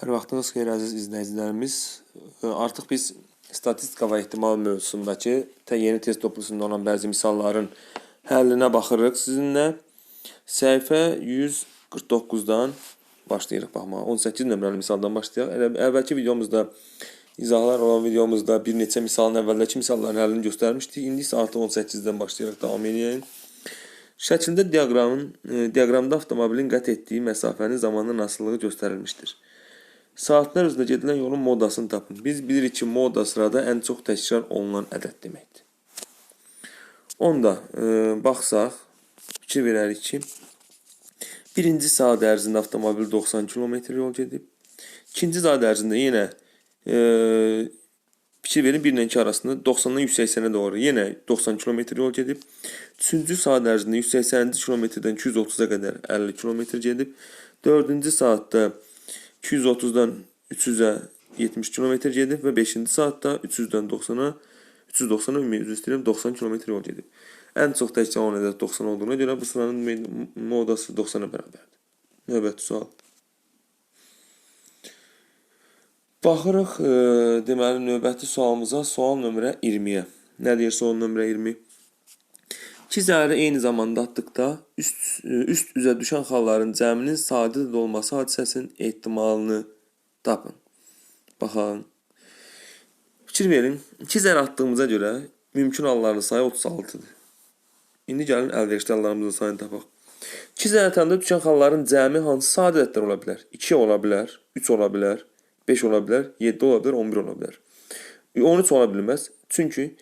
Hər vaxtınız xeyir əziz izləyicilərimiz. Artıq biz statistika və ehtimal mövzusundakı yeni test toplusunda olan bəzi misalların həllinə baxırıq sizinlə. Səhifə 149-dan başlayırıq baxmağa. 18 nömrəli misaldan başlayaq. Elə əvvəlki videomuzda izahlar olan videomuzda bir neçə misalın əvvəldəki misalların həllini göstərmişdik. İndi isə artıq 18-dən başlayaraq davam edək. Şəkildə diaqramın e, diaqramda avtomobilin qət etdiyi məsafənin zamanla asılılığı göstərilmişdir. Saatlar üzrə gedilən yolun modasını tapın. Biz bilirik ki, moda sırada ən çox təkrar olunan ədəd deməkdir. Onda e, baxsaq, fikir verərik ki, birinci saat ərzində avtomobil 90 km yol gedib. İkinci saat ərzində yenə e, fikir verin 1 ilə 2 arasında 90-dan 180-ə doğru yenə 90 km yol gedib. Üçüncü saat ərzində 180-ci kilometrdən 230-a qədər 50 km gedib. Dördüncü saatda 230-dan 300-ə 70 km gedib və 5-ci saatda 300-dən 90-a 390-a üzr istəyirəm 90 km yol gedib. Ən çox təkcə onun ədəd 90 olduğuna görə bu sıranın modası 90-a bərabərdir. Növbəti sual. Baxırıq, e, deməli növbəti sualımıza sual nömrə 20-yə. Nə deyir sual nömrə 20? İki zərri eyni zamanda atdıqda üst, e, üst üzə düşən xalların cəminin sadə olması hadisəsinin ehtimalını tapın. Baxın. Fikir verin. İki zər atdığımıza görə mümkün halların sayı 36-dır. İndi gəlin əlverişli hallarımızın sayını tapaq. İki zər atanda düşən xalların cəmi hansı sadə ədədlər ola bilər? 2 ola bilər, 3 ola bilər, 5 ola bilər, 7 ola bilər, 11 ola bilər. 13 ola bilməz. Çünki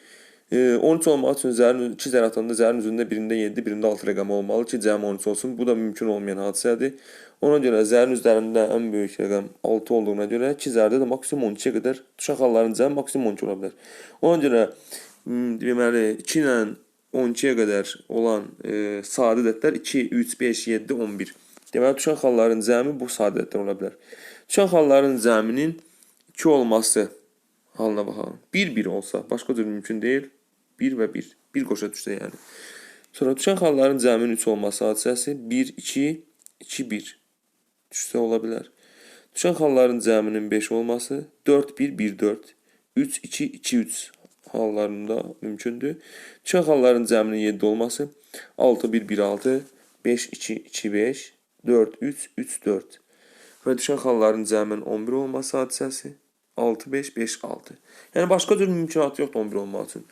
e, 13 olmaq üçün zərin 2 zər atanda zərin üzərində birində 7, birində 6 rəqəmi olmalı ki, cəmi 13 olsun. Bu da mümkün olmayan hadisədir. Ona görə zərin üzərində ən böyük rəqəm 6 olduğuna görə 2 zərdə də maksimum 12-yə qədər düşən xalların cəmi maksimum 12 ola bilər. Ona görə m, deməli 2 ilə 12-yə qədər olan e, sadə ədədlər 2, 3, 5, 7, 11. Deməli düşən xalların cəmi bu sadə ədədlər ola bilər. Cəminin 2 olması halına baxalım. 1 1 olsa başqa cür mümkün deyil. 1 və 1. 1 qoşa düşsə yəni. Sonra düşən xalların cəminin 3 olması hadisəsi 1 2 2 1 düşsə ola bilər. Düşən xalların cəminin 5 olması 4 1 1 4 3 2 2 3 hallarında mümkündür. Düşən xalların cəminin 7 olması 6 1 1 6 5 2 2 5 4 3 3 4 və düşən xalların cəminin 11 olması hadisəsi 6 5 5 6. Yəni başqa cür mümkünatı yoxdur 11 olmaq üçün.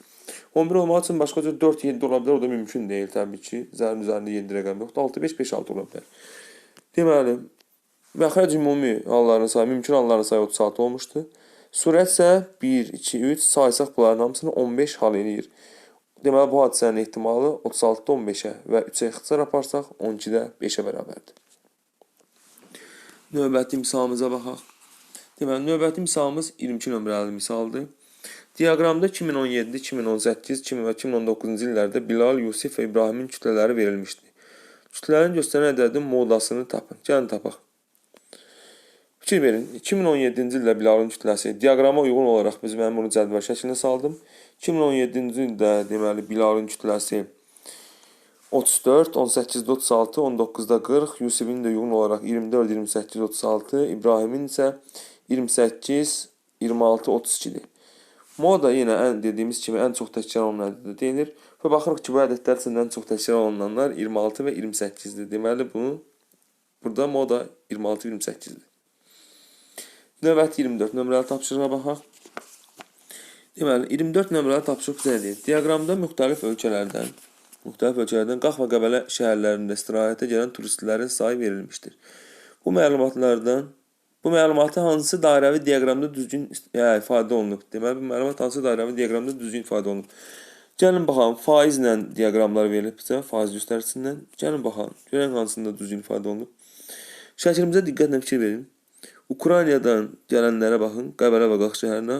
11 olmaq üçün başqa cür 4 7 ola bilər, o da mümkün deyil təbii ki. Zərin üzərində 7 rəqəm yoxdur. 6 5 5 6 ola bilər. Deməli, məxrəc ümumi halların sayı, mümkün halların sayı 36 olmuşdur. Sürət isə 1 2 3 saysaq bunların hamısını 15 hal eləyir. Deməli bu hadisənin ehtimalı 36-da 15-ə və 3-ə ixtisar aparsaq 12-də 5-ə bərabərdir. Növbəti misalımıza baxaq. Deməli, növbəti misalımız 22 nömrəli misaldır. Diaqramda 2017, 2018, 2000 və 2019-cu illərdə Bilal, Yusif və İbrahimin kütlələri verilmişdi. Kütlələrin göstərən ədədin modasını tapın. Gəlin tapaq. Fikir verin. 2017-ci ildə Bilalın kütləsi diaqrama uyğun olaraq biz mən bunu cədvəl şəklinə saldım. 2017-ci ildə deməli Bilalın kütləsi 34, 18-də 36, 19-da 40, Yusifin də uyğun olaraq 24, 28, 36, İbrahimin isə 28, 26, 32-dir. Moda yenə ən dediyimiz kimi ən çox təkrar olunan ədədə deyilir və baxırıq ki, bu ədədlər içində ən çox təkrar olunanlar 26 və 28-dir. Deməli bunu burada moda 26 28-dir. Növbəti 24 nömrəli tapşırığa baxaq. Deməli 24 nömrəli tapşırıq deyir? Diaqramda müxtəlif ölkələrdən müxtəlif ölkələrdən Qax və Qəbələ şəhərlərində istirahətə gələn turistlərin sayı verilmişdir. Bu məlumatlardan bu məlumatı hansı dairəvi diaqramda düzgün ifadə olunub? Deməli bu məlumat hansı dairəvi diaqramda düzgün ifadə olunub? Gəlin baxalım, faizlə diaqramlar verilib bizə, faiz göstəricisindən. Gəlin baxalım, görək hansında düzgün ifadə olunub. Şəklimizə diqqətlə fikir verin. Ukraynadan gələnlərə baxın, Qəbələ və Qax şəhərinə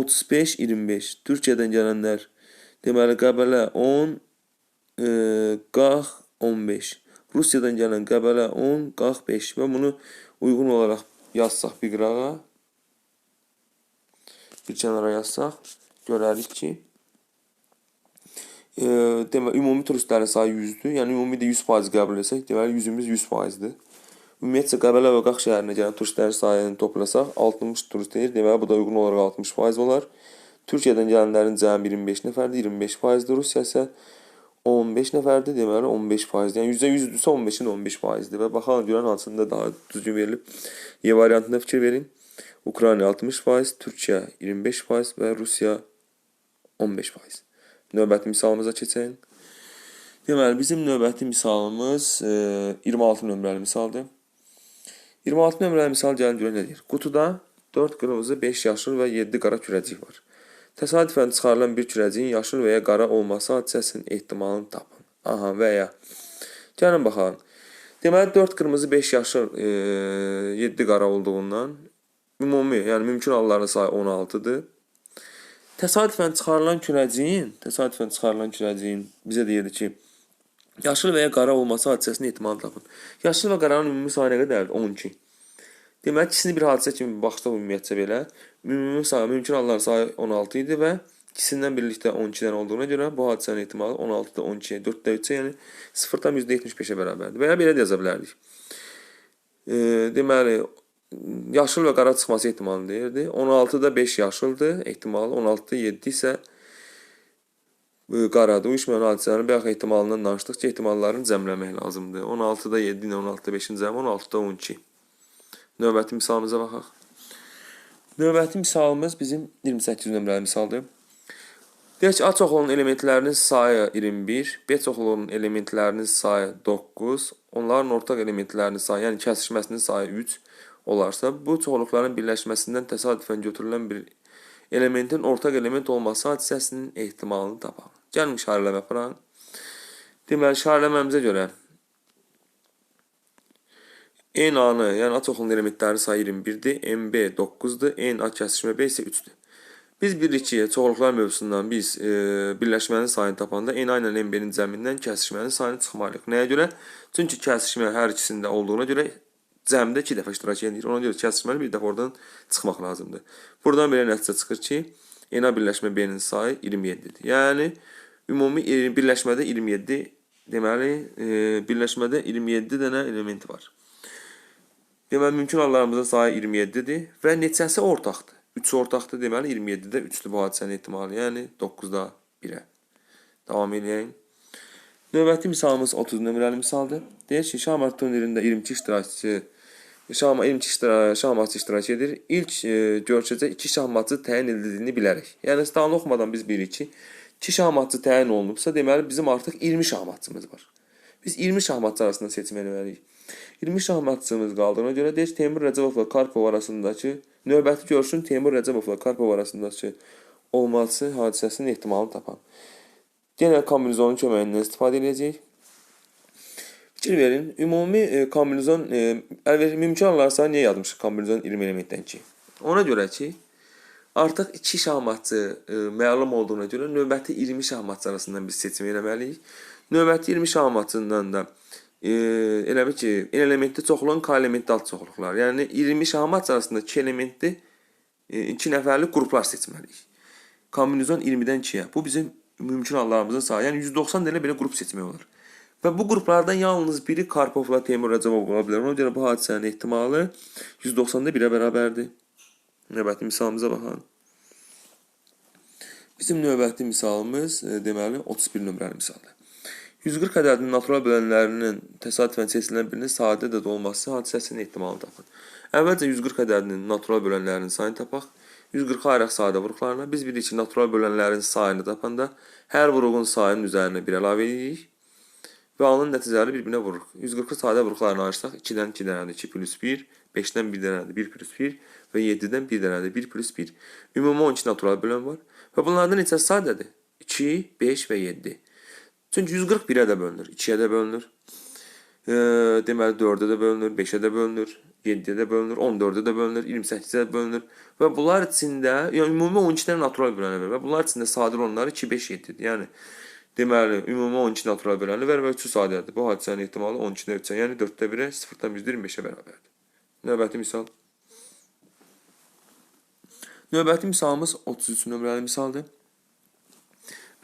35-25. Türkiyədən gələnlər deməli Qəbələ 10, e, Qax 15. Rusiyadan gələn Qəbələ 10, Qax 5 və bunu uyğun olaraq yazsaq bir qırağa bir kənara yazsaq görərik ki e, demək ümumi turistlərin sayı 100-dür. Yəni ümumi də 100% qəbul etsək, deməli 100-ümüz 100%-dir. Ümumiyyətcə Qəbələ və Qax şəhərinə gələn turistlərin sayını toplasaq 60 turist edir. Deməli bu da uyğun olaraq 60% olar. Türkiyədən gələnlərin cəmi 25 nəfərdir, 25%-dir. Rusiya isə 15 nəfərdir, deməli 15%. Yəni %100-dürsə 15-in 15%-dir və baxalım görən daha düzgün verilib. Y variantında fikir verin. Ukrayna 60%, Türkiyə 25% və Rusiya 15%. Növbəti misalımıza keçək. Deməli bizim növbəti misalımız e, 26 nömrəli misaldır. 26 nömrəli misal gəlin görək nə deyir. Qutuda 4 qırmızı, 5 yaşıl və 7 qara kürəcik var. Təsadüfən çıxarılan bir kürəciyin yaşıl və ya qara olması hadisəsinin ehtimalını tapın. Aha və ya. Gəlin baxalım. Deməli 4 qırmızı, 5 yaşıl, e, 7 qara olduğundan ümumi, yəni mümkün halların sayı 16-dır. Təsadüfən çıxarılan kürəciyin, təsadüfən çıxarılan kürəciyin bizə deyirdi ki, yaşıl və ya qara olması hadisəsinin ehtimalını tapın. Yaşıl və qaranın ümumi sayı nə qədərdir? 12. Deməli ikisini bir hadisə kimi baxsaq ümumiyyətcə belə, ümumi sayı, mümkün halların sayı 16 idi və ikisindən birlikdə 12-dən olduğuna görə bu hadisənin ehtimalı 16-da 12-yə, 4-də 3-ə, yəni 0-dan %75-ə bərabərdir. Və ya belə də yaza bilərdik. E, deməli, yaşıl və qara çıxması ehtimalını deyirdi. 16-da 5 yaşıldır ehtimalı, 16-da 7 isə e, qaradır. Uyuşmayan hadisələrin bayaq ehtimalından danışdıqca ehtimallarını cəmləmək lazımdır. 16-da 7 ilə 16-da 5-in cəmi 16-da 12. Növbəti misalımıza baxaq. Növbəti misalımız bizim 28 nömrəli misaldır. Deyək ki, A çoxluğunun elementlərinin sayı 21, B çoxluğunun elementlərinin sayı 9, onların ortaq elementlərinin sayı, yəni kəsişməsinin sayı 3 olarsa, bu çoxluqların birləşməsindən təsadüfən götürülən bir elementin ortaq element olması hadisəsinin ehtimalını tapaq. Gəlin işarələmə aparaq. Deməli, işarələməmizə görə N A-nı, yəni A çoxluğunun elementləri sayı 21-dir, MB 9-dur, N A kəsişmə B isə 3-dür. Biz bilirik ki, çoxluqlar mövzusundan biz e, birləşmənin sayını tapanda N A ilə MB-nin cəmindən kəsişmənin sayını çıxmalıyıq. Nəyə görə? Çünki kəsişmə hər ikisində olduğuna görə cəmdə 2 dəfə iştirak edir. Ona görə kəsişməli bir dəfə oradan çıxmaq lazımdır. Buradan belə nəticə çıxır ki, N A birləşmə B-nin sayı 27-dir. Yəni ümumi e, birləşmədə 27 deməli e, birləşmədə 27 dənə element var. Deməli mümkün hallarımızın sayı 27-dir və neçəsi ortaqdır? 3 ortaqdır, deməli 27-də 3-dür bu hadisənin ehtimalı, yəni 9-da 1-ə. Davam edək. Növbəti misalımız 30 nömrəli misaldır. Deyir ki, şahmat turnirində 22 iştirakçı şahmat 22 iştirak, şahmatçı iştirak edir. İlk e, görüşəcə 2 şahmatçı təyin edildiyini bilərək. Yəni stanı oxumadan biz bilirik ki, 2 şahmatçı təyin olunubsa, deməli bizim artıq 20 şahmatçımız var. Biz 20 şahmatçı arasında seçim etməliyik. 20 şahmatçımız qaldığına görə deyək Teymur Rəcəbovla Karpov arasındakı növbəti görüşün Teymur Rəcəbovla Karpov arasındakı olması hadisəsinin ehtimalını tapan. Yenə kombinizonun köməyindən istifadə edəcəyik. Fikir verin, ümumi e, kombinizon e, əlbəttə mümkün olarsa niyə yazmışıq kombinizon 20 elementdən ki? Ona görə ki, artıq 2 şahmatçı e, məlum olduğuna görə növbəti 20 şahmatçı arasından biz seçim etməliyik. Növbəti 20 şahmatçından da e, elə bil ki, n elementli çoxluğun k elementli alt çoxluqlar. Yəni 20 şahmat arasında 2 elementli 2 e, nəfərlik qruplar seçməliyik. Kombinizon 20-dən 2-yə. Bu bizim mümkün hallarımızın sayı. Yəni 190 dənə belə qrup seçmək olar. Və bu qruplardan yalnız biri Karpovla Teymur Rəcəbov ola bilər. Ona görə bu hadisənin ehtimalı 190-da 1-ə bərabərdir. Növbəti misalımıza baxaq. Bizim növbəti misalımız e, deməli 31 nömrəli misaldır. 140 ədədinin natural bölənlərinin təsadüfən seçilən birinin sadə ədəd olması hadisəsinin ehtimalını tapın. Əvvəlcə 140 ədədinin natural bölənlərinin sayını tapaq. 140 ayıraq sadə vuruqlarına. Biz bilirik ki, natural bölənlərin sayını tapanda hər vuruğun sayının üzərinə 1 əlavə edirik və alınan nəticələri bir-birinə vururuq. 140-ı sadə vuruqlarına ayırsaq 2-dən 2 dənədir 2 plus 1, 5-dən 1 dənədir 1 plus 1 və 7-dən 1 dənədir 1 plus 1. Ümumi 12 natural bölən var və bunlardan neçəsi sadədir? 2, 5 və 7. Çünki 140 1-ə də bölünür, 2-yə də bölünür. E, deməli 4-ə də bölünür, 5-ə də bölünür, 7-yə də bölünür, 14-ə də bölünür, 28-ə də bölünür və bunlar içində, yəni ümumi 12 dənə natural böləni var və bunlar içində sadə olanları 2 5 7-dir. Yəni deməli ümumi 12 natural böləni var və 3 sadədir. Bu hadisənin ehtimalı 12-də 3-ə, yəni 4-də 1-ə 0-dan %25-ə bərabərdir. Növbəti misal. Növbəti misalımız 33 nömrəli misaldır.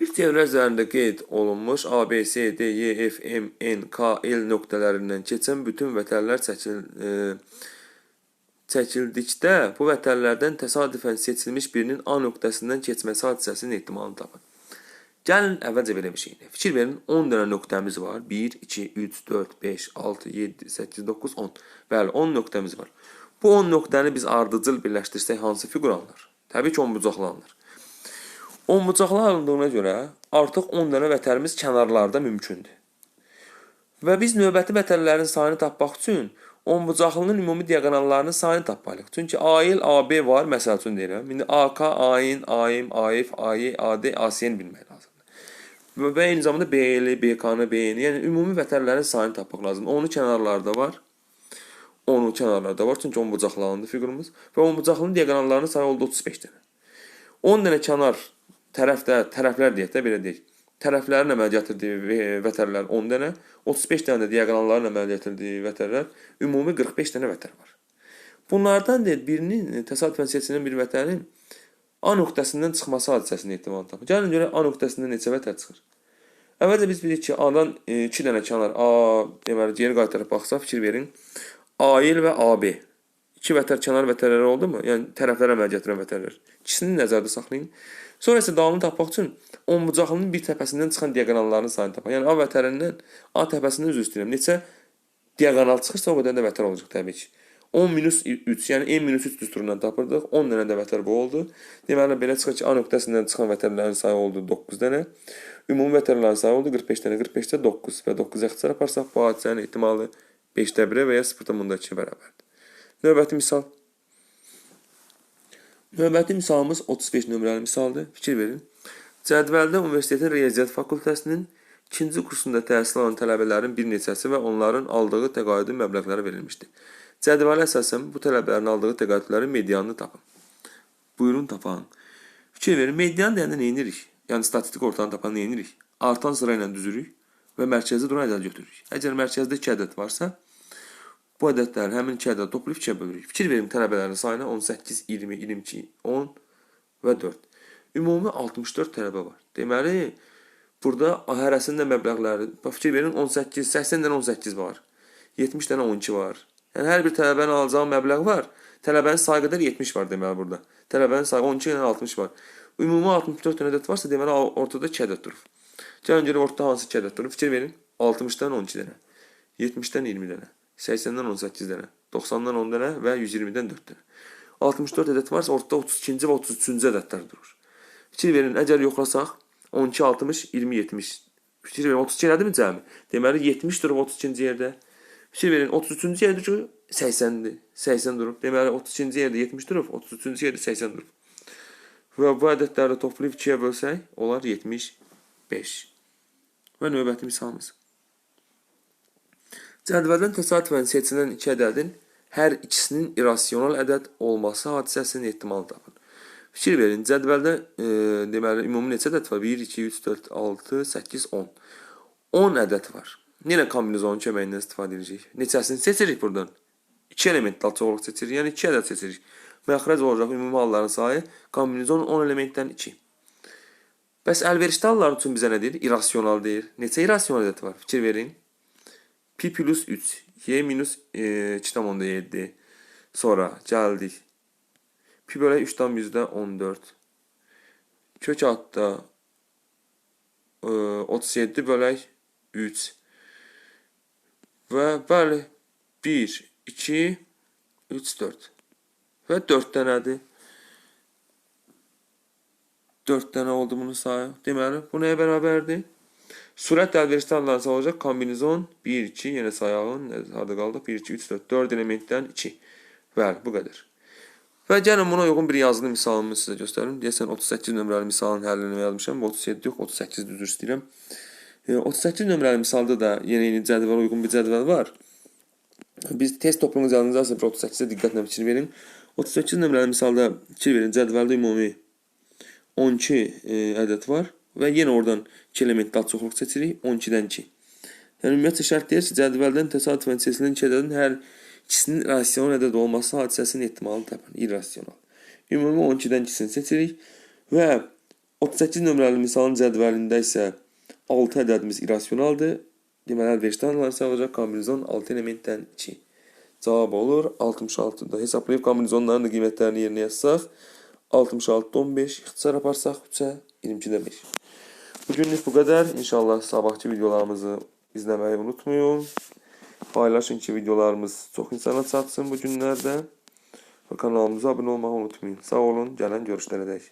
Bir teori üzərində qeyd olunmuş A, B, C, D, E, F, M, N, K, L nöqtələrindən keçən bütün vətənlər çəkil, e, çəkildikdə bu vətənlərdən təsadüfən seçilmiş birinin A nöqtəsindən keçməsi hadisəsinin ehtimalını tapın. Gəlin əvvəlcə belə bir şey edək. Fikir verin 10 dənə nöqtəmiz var. 1, 2, 3, 4, 5, 6, 7, 8, 9, 10. Bəli 10 nöqtəmiz var. Bu 10 nöqtəni biz ardıcıl birləşdirsək hansı fiqur alınır? Təbii ki 10 bucaqlı alınır. 10 bucaqlı alındığına görə artıq 10 dənə vətənimiz kənarlarda mümkündür. Və biz növbəti vətənlərin sayını tapmaq üçün 10 bucaqlının ümumi diaqonallarının sayını tapmalıyıq. Çünki AL, AB var, məsəl üçün deyirəm. İndi AK, AN, AM, AF, AY, AD, ASN bilmək lazımdır. Və eyni zamanda BL, BK-nı, BN, yəni ümumi vətənlərin sayını tapmaq lazımdır. Onu kənarlarda var. Onu kənarlarda var. Çünki 10 bucaqlı alındı fiqurumuz. Və 10 bucaqlının diaqonallarının sayı oldu 35 dənə. 10 dənə kənar tərəfdə, tərəflər deyək də belə deyək. Tərəflərin əmələ gətirdiyi və- vətərlər 10 dənə, 35 dənə də diaqonalların əmələ gətirdiyi vətərlər, ümumi 45 dənə vətər var. Bunlardan deyil birinin təsadüfən seçilən bir vətənin A nöqtəsindən çıxması hadisəsinin ehtimalını tapın. Gəlin görək A nöqtəsindən neçə vətər çıxır. Əvvəlcə biz bilirik ki, A-dan 2 dənə kənar A, deməli geri qaytarıb baxsaq fikir verin. AL və AB. İki vətər kənar vətərləri oldu mu? Yəni tərəflərə əmələ gətirən vətərlər. İkisini nəzərdə saxlayın. Sonra isə dalını tapmaq üçün 10 bucaqlının bir təpəsindən çıxan diaqonalların sayını tapaq. Yəni A vətərindən A təpəsindən üzr istəyirəm. Neçə diaqonal çıxırsa o qədər də vətər olacaq təbii ki. 10 minus 3, yəni n minus 3 düsturundan tapırdıq. 10 dənə də vətər bu oldu. Deməli belə çıxır ki, A nöqtəsindən çıxan vətərlərin sayı oldu 9 dənə. Ümumi vətərlərin sayı oldu 45 dənə. 45-də 9 və 9 ixtisar aparsaq bu hadisənin ehtimalı 5-də 1-ə və ya 0.2 bərabərdir. Növbəti misal. Növbəti misalımız 35 nömrəli misaldır. Fikir verin. Cədvəldə Universitetin Riyaziyyat Fakültəsinin ikinci kursunda təhsil alan tələbələrin bir neçəsi və onların aldığı təqaüdü məbləğləri verilmişdir. Cədvələ əsasən bu tələbələrin aldığı təqaüdlərin medianını tapın. Buyurun tapın. Fikir verin, median deyəndə nə edirik? Yəni statistik ortanı tapan nə edirik? Artan sıra ilə düzürük və mərkəzi duran ədəd götürürük. Əgər mərkəzdə 2 ədəd varsa, bu ədədləri həmin 2 ədəd toplayıb 2-yə bölürük. Fikir verin tələbələrin sayına 18, 20, 22, 10 və 4. Ümumi 64 tələbə var. Deməli, burada hərəsində məbləğləri, bax fikir verin 18, 80 dənə 18 var. 70 dənə 12 var. Yəni hər bir tələbənin alacağı məbləğ var. Tələbənin sayı qədər 70 var deməli burada. Tələbənin sayı 12 ilə 60 var. Ümumi 64 dənə ədəd varsa deməli ortada 2 ədəd durur. Gəlin görək ortada hansı 2 ədəd durur. Fikir verin. 60-dan 12 dənə. 70-dən 20 dənə. 80-dən 18 dənə. 90-dan 10 dənə və 120-dən 4 dənə. 64 ədəd varsa ortada 32-ci və 33-cü ədədlər durur. Fikir verin, əgər yoxlasaq 12, 60, 20, 70. Fikir verin, 32 elədirmi cəmi? Deməli 70 durub 32-ci yerdə. Fikir verin, 33-cü yerdə ki 80-dir. 80 durub. Deməli 32-ci yerdə 70 durub, 33-cü yerdə 80 durub. Və bu ədədləri toplayıb 2-yə bölsək, olar 75. Və növbəti misalımız. Cədvəldən təsadüfən seçilən iki ədədin hər ikisinin irrasional ədəd olması hadisəsinin ehtimalını tapın. Fikir verin, cədvəldə e, deməli ümumi neçə ədəd var? 1 2 3 4 6 8 10. 10 ədəd var. Yenə kombinizonun köməyindən istifadə edəcəyik. Neçəsini seçirik buradan? 2 elementli açıqlıq seçirik. Yəni 2 ədəd seçirik. Məxrəc olacaq ümumi halların sayı kombinizon 10 elementdən 2. Bəs əlverişli hallar üçün bizə nə deyir? İrrasional deyir. Neçə irrasional ədəd var? Fikir verin. Pi plus 3, y minus e, 2,7. Sonra gəldik. Pi bölək 3'dan yüzdə 14. Kök altda e, 37 bölək 3. Və bəli 1, 2, 3, 4. Və 4 dənədir. 4 dənə oldu bunun sayı. Deməli, bu nəyə bərabərdir? Sürət əlverişli hallarsa olacaq kombinizon 1, 2, yenə sayağın harda qaldı? 1, 2, 3, 4. 4 elementdən 2. Bəli, bu qədər. Və gəlin buna uyğun bir yazılı misalımı sizə göstərim. Deyəsən 38 nömrəli misalın həllini yazmışam. 37 yox, 38 düzür istəyirəm. E, 38 nömrəli misalda da yenə eyni cədvələ uyğun bir cədvəl var. Biz test toplumu cədvəlində 38-ə diqqətlə fikir verin. 38 nömrəli misalda fikir verin. Cədvəldə ümumi 12 e, ədəd var və yenə oradan 2 elementli çoxluq seçirik. 12-dən 2. Yəni ümumiyyətlə şərt deyir ki, cədvəldən təsadüfən seçilən iki ədədin hər ikisinin rasional ədəd olması hadisəsinin ehtimalını tapın. İrrasional. Ümumi 12-dən 2-sini seçirik və 38 nömrəli misalın cədvəlində isə 6 ədədimiz irrasionaldır. Deməli, əlverişdən alansa olacaq kombinizon 6 elementdən 2. Cavab olur 66-da. Hesablayıb kombinizonların da qiymətlərini yerinə yazsaq 66-da 15, ixtisar aparsaq 3-ə 22-də 5. Bugünlük bu kadar. İnşallah sabahçı videolarımızı izlemeyi unutmayın. Paylaşın ki videolarımız çok insana çatsın bu günlerde. Ve kanalımıza abone olmayı unutmayın. Sağ olun. Gelen görüşlere dek.